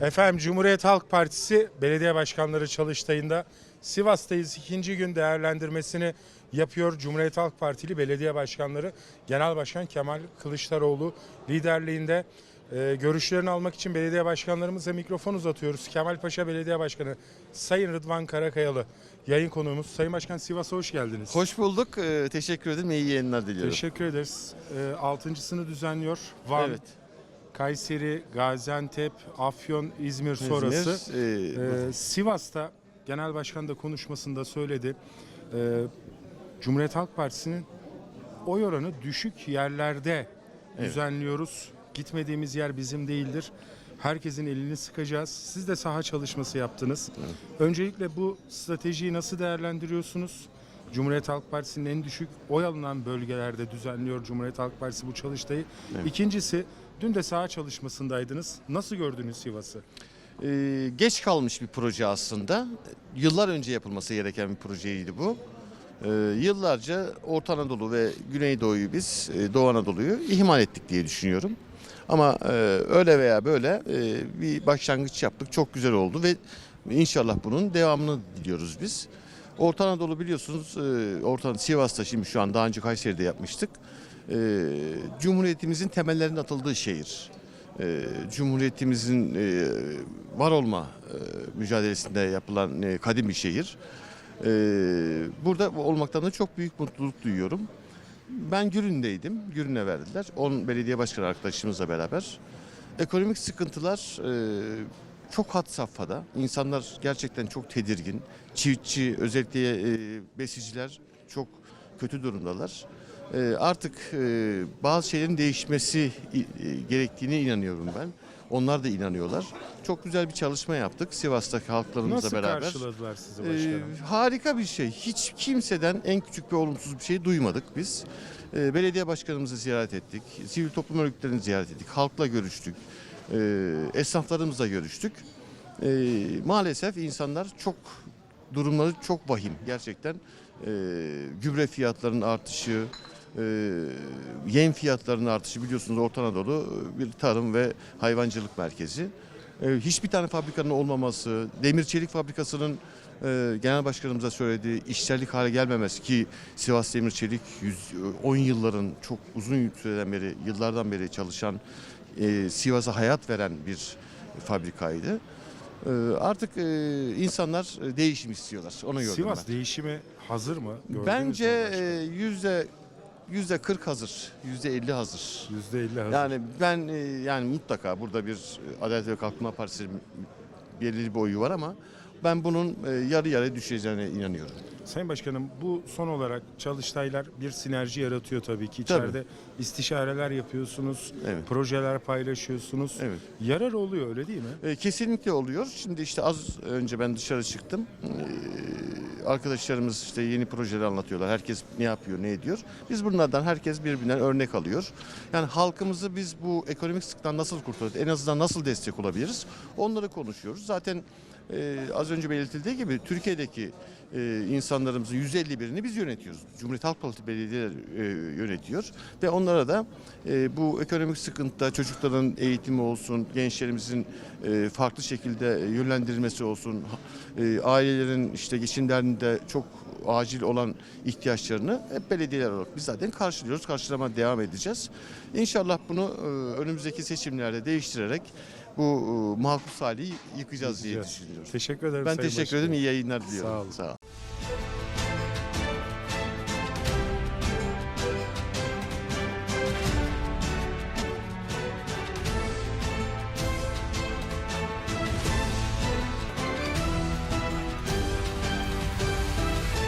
Efendim Cumhuriyet Halk Partisi belediye başkanları çalıştayında Sivas'tayız. ikinci gün değerlendirmesini yapıyor Cumhuriyet Halk Partili belediye başkanları. Genel Başkan Kemal Kılıçdaroğlu liderliğinde e, görüşlerini almak için belediye başkanlarımıza mikrofon uzatıyoruz. Kemal Paşa Belediye Başkanı Sayın Rıdvan Karakayalı yayın konuğumuz. Sayın Başkan Sivas'a hoş geldiniz. Hoş bulduk. Ee, teşekkür ederim. İyi yayınlar diliyorum. Teşekkür ederiz. E, altıncısını düzenliyor. Van, Evet. Kayseri, Gaziantep, Afyon, İzmir sonrası. İzmir, e, Ee, Sivas'ta Genel Başkan da konuşmasında söyledi. Ee, Cumhuriyet Halk Partisi'nin oy oranı düşük yerlerde düzenliyoruz. Gitmediğimiz yer bizim değildir. Herkesin elini sıkacağız. Siz de saha çalışması yaptınız. Öncelikle bu stratejiyi nasıl değerlendiriyorsunuz? Cumhuriyet Halk Partisi'nin en düşük oy alınan bölgelerde düzenliyor Cumhuriyet Halk Partisi bu çalıştayı. İkincisi dün de saha çalışmasındaydınız. Nasıl gördünüz Sivas'ı? e, geç kalmış bir proje aslında. Yıllar önce yapılması gereken bir projeydi bu. E, yıllarca Orta Anadolu ve Güneydoğu'yu biz, e, Doğu Anadolu'yu ihmal ettik diye düşünüyorum. Ama e, öyle veya böyle e, bir başlangıç yaptık. Çok güzel oldu ve inşallah bunun devamını diliyoruz biz. Orta Anadolu biliyorsunuz, e, Orta Sivas'ta şimdi şu an daha önce Kayseri'de yapmıştık. E, Cumhuriyetimizin temellerinin atıldığı şehir. E, Cumhuriyetimizin e, var olma mücadelesinde yapılan e, kadim bir şehir. Burada olmaktan da çok büyük mutluluk duyuyorum. Ben Gürün'deydim. Gürün'e verdiler. 10 belediye başkanı arkadaşımızla beraber. Ekonomik sıkıntılar çok had safhada. İnsanlar gerçekten çok tedirgin. Çiftçi, özellikle e, besiciler çok kötü durumdalar. E, artık e, bazı şeylerin değişmesi e, gerektiğine inanıyorum ben. Onlar da inanıyorlar. Çok güzel bir çalışma yaptık Sivas'taki halklarımızla Nasıl beraber. karşıladılar sizi Ee, başkanım? harika bir şey. Hiç kimseden en küçük bir olumsuz bir şey duymadık biz. Ee, belediye başkanımızı ziyaret ettik. Sivil toplum örgütlerini ziyaret ettik. Halkla görüştük. Ee, esnaflarımızla görüştük. Ee, maalesef insanlar çok durumları çok vahim gerçekten. Ee, gübre fiyatlarının artışı, e, yem fiyatlarının artışı biliyorsunuz Orta Anadolu e, bir tarım ve hayvancılık merkezi. E, Hiçbir tane fabrikanın olmaması, demir çelik fabrikasının e, genel başkanımıza söylediği işlerlik hale gelmemesi ki Sivas Demir Çelik 100, 10 yılların çok uzun süreden beri, yıllardan beri çalışan e, Sivas'a hayat veren bir fabrikaydı. E, artık e, insanlar e, değişim istiyorlar. Onu gördüm Sivas ben. değişime hazır mı? Gördünüz Bence mü e, yüzde yüzde 40 hazır, yüzde 50 hazır. %50 hazır. Yani ben e, yani mutlaka burada bir Adalet ve Kalkınma Partisi belirli bir oyu var ama ben bunun e, yarı yarıya düşeceğine inanıyorum. Sayın Başkanım bu son olarak çalıştaylar bir sinerji yaratıyor tabii ki. Tabii. İçeride istişareler yapıyorsunuz, Evet. projeler paylaşıyorsunuz. Evet. Yarar oluyor öyle değil mi? E, kesinlikle oluyor. Şimdi işte az önce ben dışarı çıktım. E, arkadaşlarımız işte yeni projeler anlatıyorlar. Herkes ne yapıyor, ne ediyor. Biz bunlardan herkes birbirinden örnek alıyor. Yani halkımızı biz bu ekonomik sıkıntıdan nasıl kurtarırız? En azından nasıl destek olabiliriz? Onları konuşuyoruz. Zaten e, az önce belirtildiği gibi Türkiye'deki e, insanlarımızın %51'ini biz yönetiyoruz. Cumhuriyet Halk Partisi belediyeler e, yönetiyor ve onlara da e, bu ekonomik sıkıntıda çocukların eğitimi olsun, gençlerimizin e, farklı şekilde yönlendirilmesi olsun, e, ailelerin işte geçimlerinde çok acil olan ihtiyaçlarını hep belediyeler olarak biz zaten karşılıyoruz, karşılama devam edeceğiz. İnşallah bunu e, önümüzdeki seçimlerde değiştirerek bu e, mahpus hali yıkacağız diye Yıkacağız. düşünüyoruz. Teşekkür ederim Ben Sayın teşekkür Başkanım. ederim. İyi yayınlar diliyorum. Sağ olun. Sağ olun.